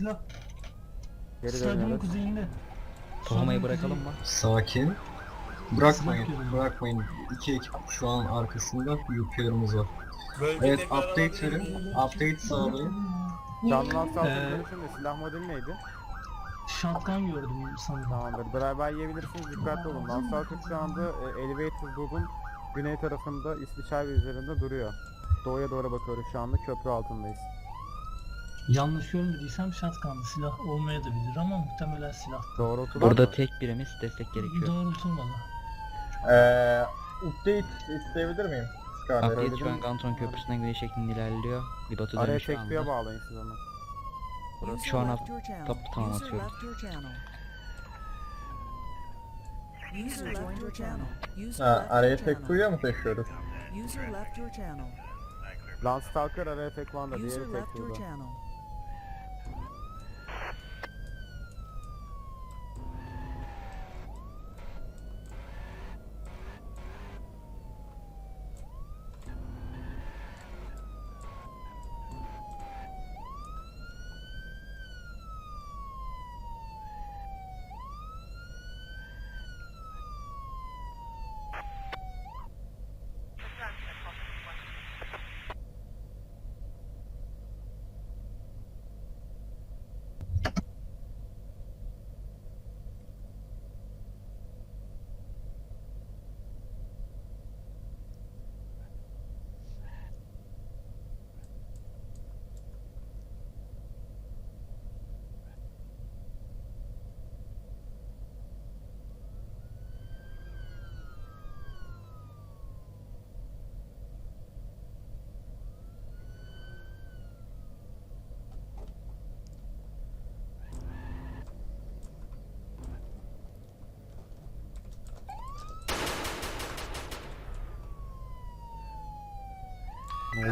Silah. Geri Stadyumun dönüyoruz. kuzeyinde. Tohumayı bırakalım mı? Sakin. Bırakmayın, bırakmayın. İki ekip şu an arkasında UPR'ımız var. Bölgede Evet, update verin. Update sağlayın. Canlı saldırı Ee, dönüşümde silah modeli neydi? Shotgun gördüm sanırım. Tamamdır. Beraber yiyebilirsiniz. Dikkatli olun. Lansalkut şu anda e, Elevator Loop'un güney tarafında İsviçre üzerinde duruyor. Doğuya doğru bakıyoruz şu anda köprü altındayız. Yanlış görmediysem shotgun'dı. Silah olmayabilir ama muhtemelen silah. Doğrultular Burada mı? tek birimiz destek gerekiyor. Doğrultulmalı. Eee update isteyebilir miyim? Scarlet? Update şu an Ganton Köprüsü'nden güney şeklinde ilerliyor. Bir batı Araya dönüş şu tekliğe anda. bağlayın siz onu. Şu an top tamam atıyorum. User left your channel. User Ha, left araya your tek channel. kuyuya mı taşıyoruz? User left your channel. Landstalker araya tek vanda User diğeri tek left your burada. channel.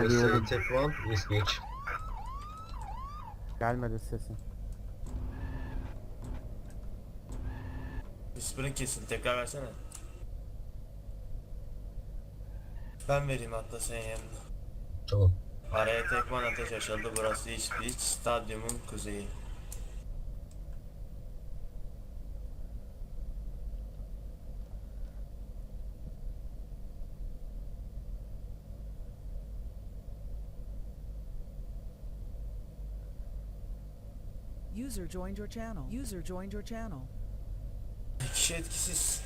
Oluyor USA oğlum? Tech One, East Beach. Gelmedi sesin. Whisper'ın kesin tekrar versene. Ben vereyim hatta senin yanına. Tamam. Araya tekman ateş açıldı burası East Beach stadyumun kuzeyi. User joined your channel. User joined your channel. Kişi etkisiz.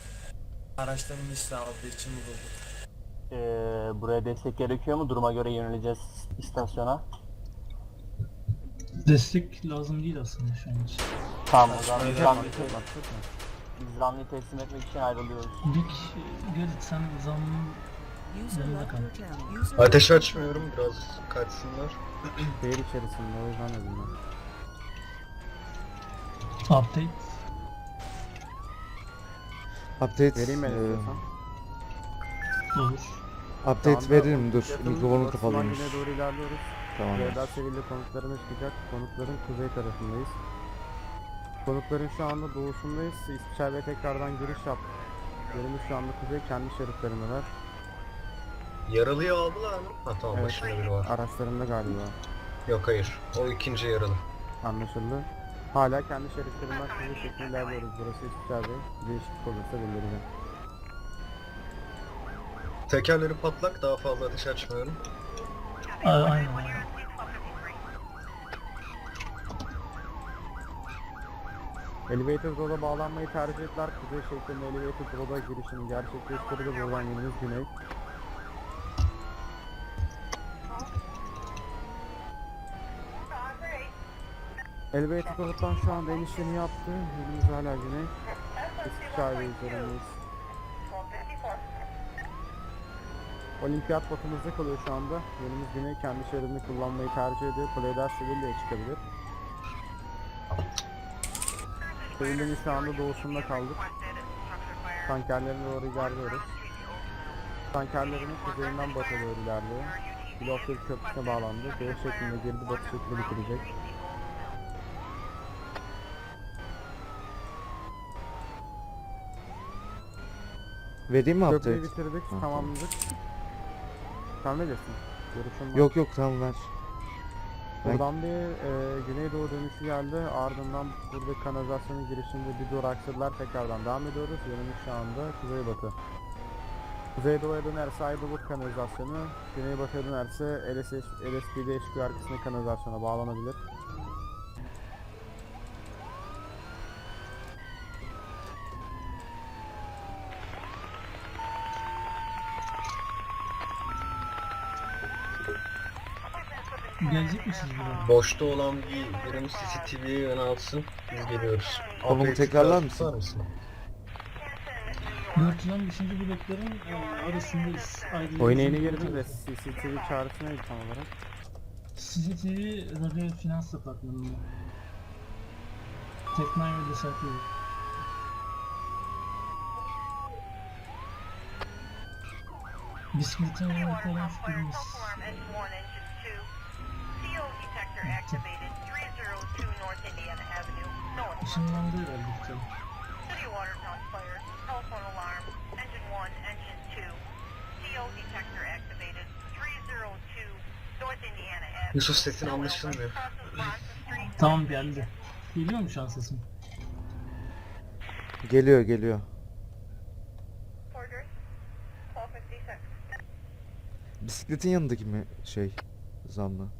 Araçtan iniş sağladığı için bu bulduk. Ee, buraya destek gerekiyor mu? Duruma göre yöneleceğiz istasyona. Destek lazım değil aslında şu an için. Tamam o zaman biz Ramli'yi biz teslim etmek için ayrılıyoruz. Bir kişi Gerrit sen zammın User Yanında left kal. your channel. User Ateş açmıyorum, biraz kaçsınlar. Şehir içerisinde o yüzden dedim ben. Update. Update Vereyim ben istiyorsan. Olur. Update anda veririm dur yakın mikrofonu batısından kapalıymış. güneye doğru ilerliyoruz. Tamam. Cevdet Sevil'de konuklarımız çıkacak. Konukların kuzey tarafındayız. Konukların şu anda doğusundayız. İsviçre'ye tekrardan giriş yaptık. Yerimiz şu anda kuzey kendi şeritlerindeler. Yaralıyı aldılar mı? Ha tamam, Evet. başında biri var. Araçlarında galiba. Yok hayır, o ikinci yaralı. Anlaşıldı. Hala kendi şeritlerinden kuzey şeklinde ilerliyoruz. Burası İsviçre'de. Değişiklik olursa bildireceğim. Tekerleri patlak, daha fazla ateş açmıyorum. A- aynen aynen. Elevator Road'a bağlanmayı tercih ettiler. Kuzey şeklinde Elevator Road'a girişini gerçekleştirdi. Buradan yerimiz güney. Elevator Road'dan şu anda enişini yaptı. Yerimiz hala güney. İsviçre üzerindeyiz. Olimpiyat batımızda kalıyor şu anda. Yerimiz güney kendi şeridini kullanmayı tercih ediyor. Playder Sevilla'ya çıkabilir. Sevilla'nın şu anda doğusunda kaldık. Tankerlerine doğru ilerliyoruz. Tankerlerimiz kuzeyinden batı doğru ilerliyor. Blofeld köprüsüne bağlandı. Doğu şeklinde girdi, batı şeklinde bitirecek. Vereyim mi Köprüyü update? bitirdik, Tamam, tamamladık. Sen ne diyorsun? Görüşün var. Yok yok tamam ver. Buradan bir e, güneydoğu dönüşü geldi. Ardından burada kanalizasyonun girişinde bir duraksadılar. Tekrardan devam ediyoruz. Yönümüz şu anda kuzeybatı. Kuzeydoğuya dönerse Ayvalık kanalizasyonu, güneybatıya dönerse LS, LSPD HQ arkasındaki kanalizasyona bağlanabilir. Gelecek misiniz buraya? Boşta olan bir birimiz CCTV'ye yönelsin. Biz geliyoruz. Konumu Update'i tekrarlar biraz mısın? tutar mısın? 4 5. blokların e, arasındayız. Ayrı Oyuna yeni girdim de. CCTV çağrısı neydi tam olarak? CCTV Radyo Finans Departmanı'nda. Teknay ve Desaklı. Bisikletin yönetmeden şüphelimiz. Işınlandı herhalde bir. Yusuf sesin anlaşılmıyor. Tamam geldi. Geliyor mu şu an sesim? Geliyor geliyor. Bisikletin yanındaki mi şey zanlı?